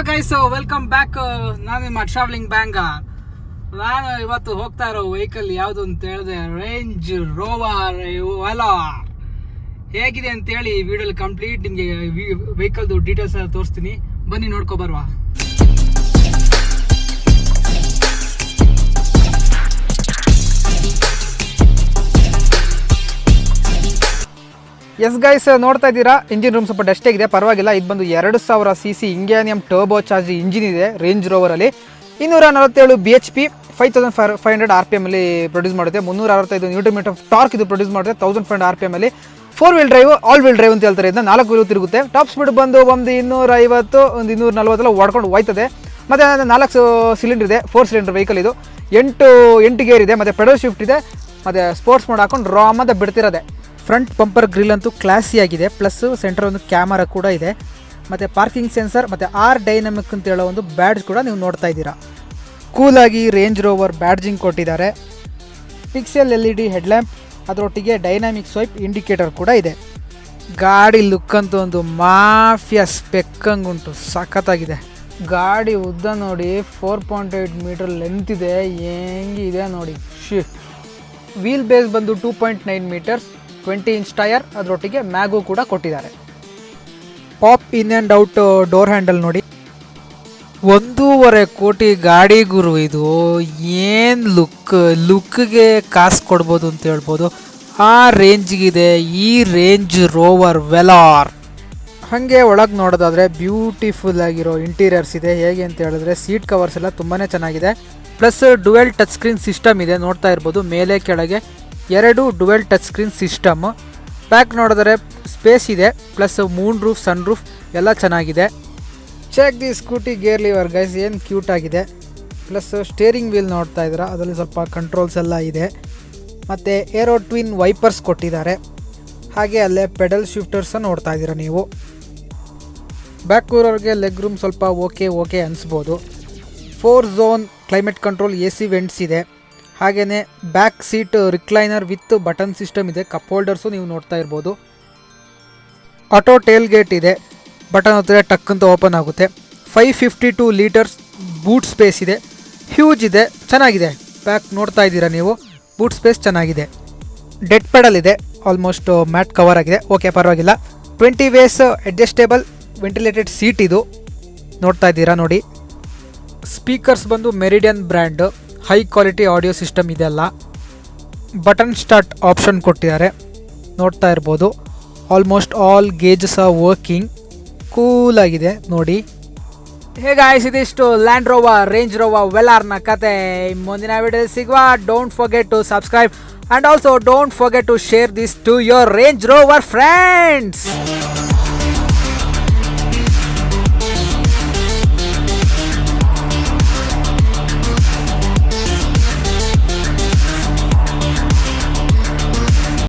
Hello guys welcome back ನಾನು ನಿಮ್ಮ travelling ಬ್ಯಾಂಗ ನಾನು ಇವತ್ತು ಹೋಗ್ತಾ ಇರೋ ವೆಹಿಕಲ್ ಯಾವುದು ಅಂತ ಹೇಳಿದೆ ರೇಂಜ್ ರೋವರ್ ವೆಲಾರ್ ಹೇಗಿದೆ ಅಂತೇಳಿ ಈ ವಿಡಿಯೋಲಿ ಕಂಪ್ಲೀಟ್ ನಿಮಗೆ ವೆಹಿಕಲ್ದು ಡೀಟೇಲ್ಸ್ ತೋರಿಸ್ತೀನಿ. ಬನ್ನಿ ನೋಡ್ಕೊ ಬರುವ. ಎಸ್ ಗೈಸ್, ನೋಡ್ತಾ ಇದ್ದೀರಾ? ಇಂಜಿನ್ ರೂಮ್ ಸ್ವಲ್ಪ ಡಸ್ಟ್ ಆಗಿದೆ. ಪರವಾಗಿಲ್ಲ, ಇದು ಬಂದು ಎರಡು ಸಾವಿರ C C Ingenium turbo charge engine ಇದೆ ರೇಂಜ್ ರೋವರಲ್ಲಿ ಇನ್ನೂರ ನಲವತ್ತೇಳು B H P five thousand five five hundred R P M ಅಲ್ಲಿ ಪ್ರೊಡ್ಯೂಸ್ ಮಾಡುತ್ತೆ. ಮುನ್ನೂರ ಅರವತ್ತೈದು ನ್ಯೂಟ್ರಿ ಮೀಟರ್ ಟಾರ್ಕ್ ಇದು ಪ್ರೊಡ್ಯೂಸ್ ಮಾಡುತ್ತೆ thousand five R P M ಅಲ್ಲಿ. Four wheel drive all wheel drive ಅಂತ ಹೇಳ್ತಾರೆ. ಇದನ್ನ ನಾಲ್ಕು ವೀಲ್ ತಿರುಗುತ್ತೆ. ಟಾಪ್ ಸ್ಪೀಡ್ ಬಂದು ಒಂದು ಇನ್ನೂರ ಐವತ್ತು, ಒಂದು ಇನ್ನೂರ ನಲವತ್ತೆಲ್ಲ ಓಡ್ಕೊಂಡು ಹೋಯ್ತದೆ. ಮತ್ತೆ ನಾಲ್ಕು ಸಿಲಿಂಡರ್ ಇದೆ ಫೋರ್ ಸಿಲಿಂಡರ್ ವೆಹಿಕಲ್ ಇದು. ಎಂಟು ಎಂಟು ಗೇರ್ ಇದೆ, ಮತ್ತೆ ಪೆಡಲ್ ಶಿಫ್ಟ್ ಇದೆ. ಮತ್ತೆ ಸ್ಪೋರ್ಟ್ಸ್ ಮೋಡ್ ಹಾಕೊಂಡು ರಾಮ್ ಅಂತ ಬಿಡ್ತಿರೋದೆ. ಫ್ರಂಟ್ ಬಂಪರ್ ಗ್ರಿಲ್ ಅಂತೂ ಕ್ಲಾಸಿ ಆಗಿದೆ. ಪ್ಲಸ್ ಸೆಂಟರ್ ಒಂದು ಕ್ಯಾಮರಾ ಕೂಡ ಇದೆ. ಮತ್ತು ಪಾರ್ಕಿಂಗ್ ಸೆನ್ಸರ್ ಮತ್ತು ಆರ್ ಡೈನಮಿಕ್ ಅಂತ ಹೇಳೋ ಒಂದು ಬ್ಯಾಡ್ಜ್ ಕೂಡ ನೀವು ನೋಡ್ತಾ ಇದ್ದೀರಾ. ಕೂಲಾಗಿ ರೇಂಜ್ ರೋವರ್ ಬ್ಯಾಡ್ಜಿಂಗ್ ಕೊಟ್ಟಿದ್ದಾರೆ. Pixel L E D headlamp ಅದರೊಟ್ಟಿಗೆ ಡೈನಾಮಿಕ್ ಸ್ವೈಪ್ ಇಂಡಿಕೇಟರ್ ಕೂಡ ಇದೆ. ಗಾಡಿ ಲುಕ್ ಅಂತೂ ಒಂದು ಮಾಫಿಯಾ ಸ್ಪೆಕ್ಕಂಗುಂಟು ಸಖತ್ತಾಗಿದೆ. ಗಾಡಿ ಉದ್ದ ನೋಡಿ four point eight meter length ಇದೆ ಹೆಂಗಿದೆ ನೋಡಿ. ಶಿ ವೀಲ್ ಬೇಸ್ ಬಂದು two point nine meters twenty inch tyre ಅದರೊಟ್ಟಿಗೆ ಮ್ಯಾಗು ಕೂಡ ಕೊಟ್ಟಿದ್ದಾರೆ. Pop in and out door handle ನೋಡಿ. ಒಂದೂವರೆ ಕೋಟಿ ಗಾಡಿ ಗುರು ಇದು ಏನು ಲುಕ್ ಲುಕ್ಗೆ ಕಾಸು ಕೊಡ್ಬೋದು ಅಂತ ಹೇಳ್ಬೋದು. ಆ ರೇಂಜ್ಗಿದೆ ಈ ರೇಂಜ್ ರೋವರ್ ವೆಲಾರ್ ಹಾಗೆ ಒಳಗೆ ನೋಡೋದಾದರೆ ಬ್ಯೂಟಿಫುಲ್ ಆಗಿರೋ ಇಂಟೀರಿಯರ್ಸ್ ಇದೆ. ಹೇಗೆ ಅಂತ ಹೇಳಿದ್ರೆ ಸೀಟ್ ಕವರ್ಸ್ ಎಲ್ಲ ತುಂಬಾ ಚೆನ್ನಾಗಿದೆ. Plus dual touch screen system ಇದೆ ನೋಡ್ತಾ ಇರ್ಬೋದು. ಮೇಲೆ ಕೆಳಗೆ ಎರಡು dual touch screen system. Back ನೋಡಿದ್ರೆ ಸ್ಪೇಸ್ ಇದೆ, plus moon roof, sun roof ಎಲ್ಲ ಚೆನ್ನಾಗಿದೆ. Check the scooty gear lever guys ಏನು ಕ್ಯೂಟ್ ಆಗಿದೆ. ಪ್ಲಸ್ ಸ್ಟೇರಿಂಗ್ ವೀಲ್ ನೋಡ್ತಾ ಇದ್ದೀರಾ, ಅದರಲ್ಲಿ ಸ್ವಲ್ಪ ಕಂಟ್ರೋಲ್ಸ್ ಎಲ್ಲ ಇದೆ. ಮತ್ತು ಏರೋ ಟ್ವಿನ್ ವೈಪರ್ಸ್ ಕೊಟ್ಟಿದ್ದಾರೆ. ಹಾಗೆ ಅಲ್ಲೇ ಪೆಡಲ್ ಶಿಫ್ಟರ್ಸ ನೋಡ್ತಾ ಇದ್ದೀರಾ ನೀವು. ಬ್ಯಾಕ್ ಕೂರೋರಿಗೆ ಲೆಗ್ ರೂಮ್ ಸ್ವಲ್ಪ okay okay ಅನಿಸ್ಬೋದು. Four zone climate control A C vents ಇದೆ. ಹಾಗೆಯೇ back seat recliner with button system ಇದೆ. ಕಪ್ ಹೋಲ್ಡರ್ಸು ನೀವು ನೋಡ್ತಾ ಇರ್ಬೋದು. ಆಟೋ ಟೇಲ್ ಗೇಟ್ ಇದೆ. ಬಟನ್ ಹೊತ್ತಿದ್ರೆ ಟಕ್ ಅಂತ ಓಪನ್ ಆಗುತ್ತೆ. Five fifty two litres boot space ಇದೆ. ಹ್ಯೂಜ್ ಇದೆ. ಚೆನ್ನಾಗಿದೆ. ಬ್ಯಾಕ್ ನೋಡ್ತಾ ಇದ್ದೀರಾ ನೀವು? ಬೂಟ್ ಸ್ಪೇಸ್ ಚೆನ್ನಾಗಿದೆ. ಡೆಡ್ ಪೆಡಲ್ ಇದೆ. ಆಲ್ಮೋಸ್ಟ್ ಮ್ಯಾಟ್ ಕವರ್ ಆಗಿದೆ. ಓಕೆ ಪರವಾಗಿಲ್ಲ. Twenty ways adjustable ventilated seat ಇದು. ನೋಡ್ತಾ ಇದ್ದೀರಾ ನೋಡಿ. ಸ್ಪೀಕರ್ಸ್ ಬಂದು Meridian brand high quality audio system ಇದೆಲ್ಲ ಬಟನ್ ಸ್ಟಾರ್ಟ್ ಆಪ್ಷನ್ ಕೊಟ್ಟಿದ್ದಾರೆ. ನೋಡ್ತಾ ಇರ್ಬೋದು. Almost all gauges are working ಕೂಲಾಗಿದೆ ನೋಡಿ. ಹೇಗೆ ಇದಿಷ್ಟು ಲ್ಯಾಂಡ್ ರೋವಾ ರೇಂಜ್ ರೋವ ವೆಲಾರ್ನ ಕತೆ. ಮುಂದಿನ ವಿಡಿಯೋ ಸಿಗುವ don't forget to subscribe and also don't forget to share this to your Range Rover friends